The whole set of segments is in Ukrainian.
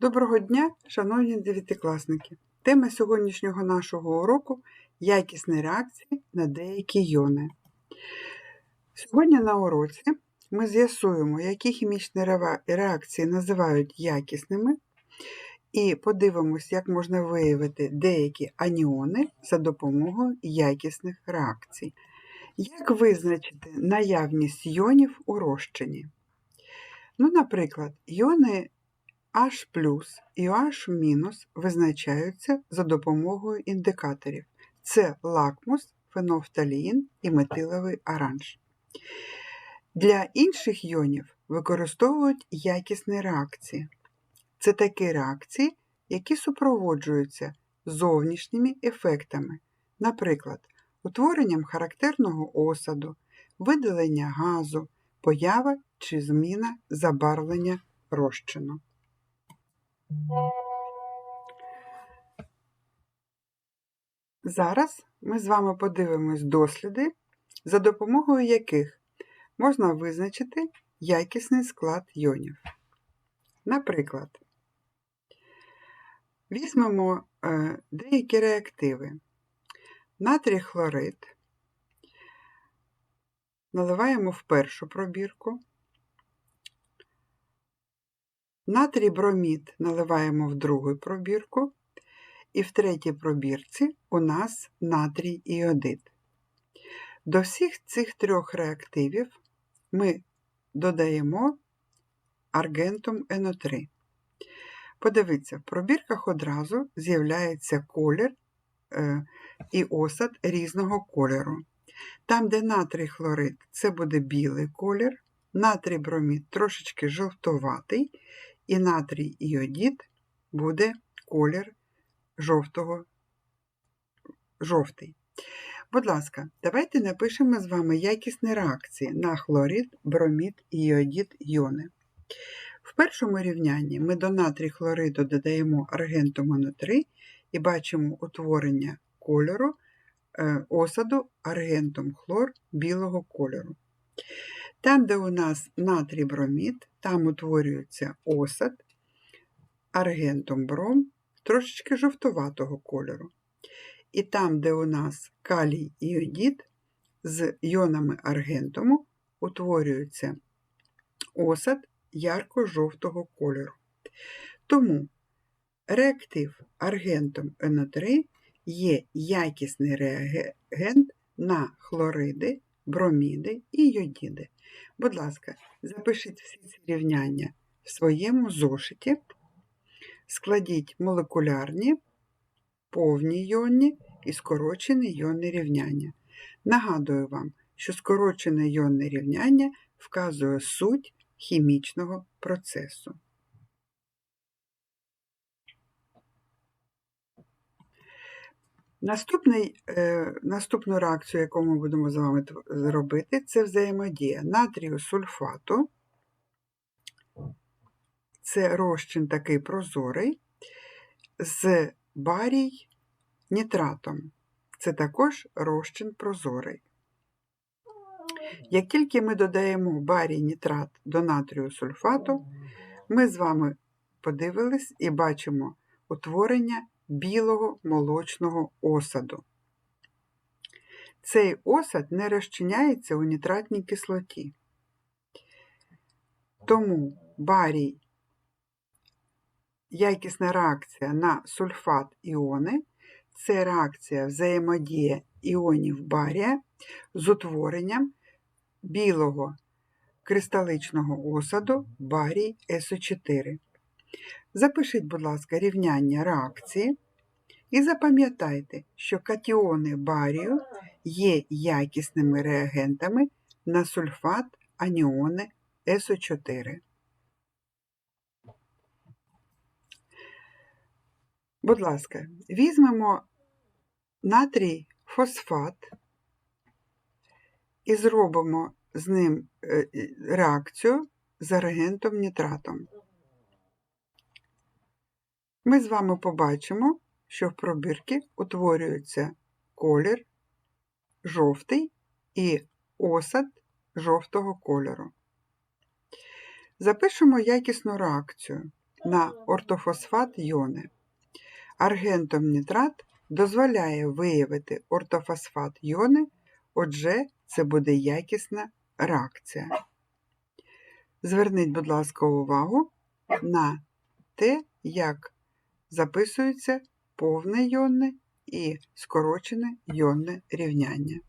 Доброго дня, шановні дев'ятикласники! Тема сьогоднішнього нашого уроку якісні реакції на деякі йони. Сьогодні на уроці ми з'ясуємо, які хімічні реакції називають якісними, і подивимось, як можна виявити деякі аніони за допомогою якісних реакцій. Як визначити наявність йонів у розчині? Ну, наприклад, йони H і OH- визначаються за допомогою індикаторів. Це лакмус, фенофталіїн і метиловий оранж. Для інших йонів використовують якісні реакції. Це такі реакції, які супроводжуються зовнішніми ефектами, наприклад, утворенням характерного осаду, видалення газу, поява чи зміна забарвлення розчину. Зараз ми з вами подивимось досліди, за допомогою яких можна визначити якісний склад йонів. Наприклад, візьмемо е, деякі реактиви. Натрій хлорид наливаємо в першу пробірку. Натрій бромід наливаємо в другу пробірку, і в третій пробірці у нас натрій іодид. До всіх цих трьох реактивів ми додаємо аргентум НО3. Подивіться, в пробірках одразу з'являється колір е, і осад різного кольору. Там, де натрій хлорид, це буде білий колір, натрій бромід трошечки жовтоватий, і натрій іодід буде колір жовтого, жовтий. Будь ласка, давайте напишемо з вами якісні реакції на хлорид, бромід і іодід йони. В першому рівнянні ми до натрій хлориду додаємо аргентум НО3 і бачимо утворення кольору е, осаду аргентум хлор білого кольору. Там, де у нас натрій бромід, там утворюється осад аргентум бром трошечки жовтуватого кольору. І там, де у нас калій іодід з йонами аргентуму, утворюється осад ярко-жовтого кольору. Тому реактив аргентум НО3 є якісний реагент на хлориди, броміди і йодіди. Будь ласка, запишіть всі ці рівняння в своєму зошиті, складіть молекулярні, повні йонні і скорочені йонні рівняння. Нагадую вам, що скорочене йонне рівняння вказує суть хімічного процесу. Наступний, е, наступну реакцію, яку ми будемо з вами тв- робити, це взаємодія натрію сульфату. Це розчин такий прозорий з барій нітратом. Це також розчин прозорий. Як тільки ми додаємо барій нітрат до натрію сульфату, ми з вами подивились і бачимо утворення білого молочного осаду. Цей осад не розчиняється у нітратній кислоті. Тому барій якісна реакція на сульфат іони це реакція взаємодія іонів барія з утворенням білого кристаличного осаду барій СО4. Запишіть, будь ласка, рівняння реакції і запам'ятайте, що катіони барію є якісними реагентами на сульфат аніони СО4. Будь ласка, візьмемо натрій фосфат і зробимо з ним е, е, реакцію з аргентом нітратом. Ми з вами побачимо, що в пробірці утворюється колір жовтий і осад жовтого кольору. Запишемо якісну реакцію. на ортофосфат йони. Аргентом нітрат дозволяє виявити ортофосфат йони, отже, це буде якісна реакція. Зверніть, будь ласка, увагу на те, як записується повне йонне і скорочене йонне рівняння.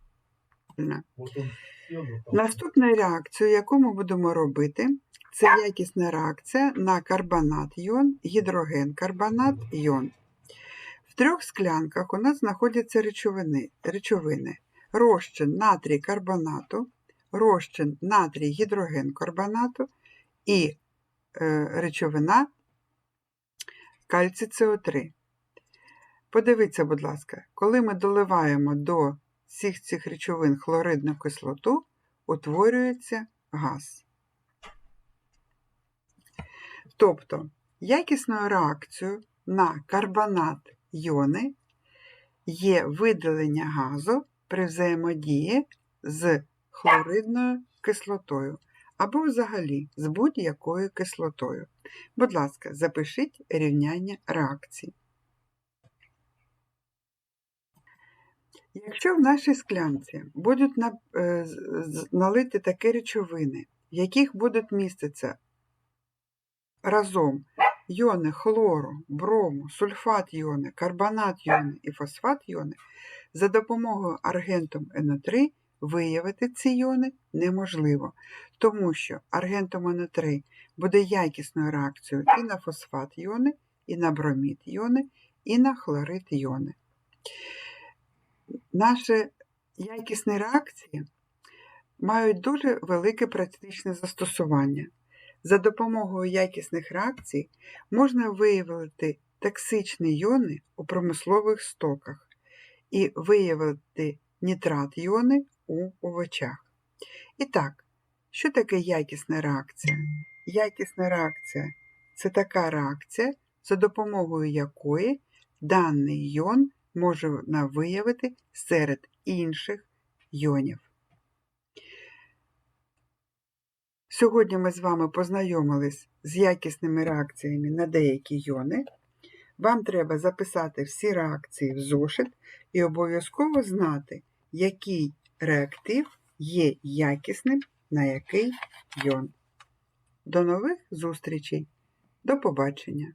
Наступна реакція, яку ми будемо робити, це якісна реакція на карбонат йон, гідроген карбонат йон. В трьох склянках у нас знаходяться речовини, речовини розчин натрій карбонату, розчин натрій гідроген карбонату і е, речовина кальцій СО3. Подивіться, будь ласка, коли ми доливаємо до всіх цих речовин хлоридну кислоту, утворюється газ. Тобто, якісною реакцією на карбонат йони є видалення газу при взаємодії з хлоридною кислотою або взагалі з будь-якою кислотою. Будь ласка, запишіть рівняння реакцій. Якщо в нашій склянці будуть е, налити такі речовини, в яких будуть міститися разом йони хлору, брому, сульфат йони, карбонат йони і фосфат йони, за допомогою аргентом НО3 виявити ці йони неможливо, тому що аргентом НО3 буде якісною реакцією і на фосфат йони, і на бромід йони, і на хлорид йони. Наші якісні реакції мають дуже велике практичне застосування. За допомогою якісних реакцій можна виявити токсичні йони у промислових стоках і виявити нітрат йони у овочах. І так, що таке якісна реакція? Якісна реакція це така реакція, за допомогою якої даний йон можна виявити серед інших йонів. Сьогодні ми з вами познайомились з якісними реакціями на деякі йони. Вам треба записати всі реакції в зошит і обов'язково знати, який реактив є якісним на який йон. До нових зустрічей. До побачення!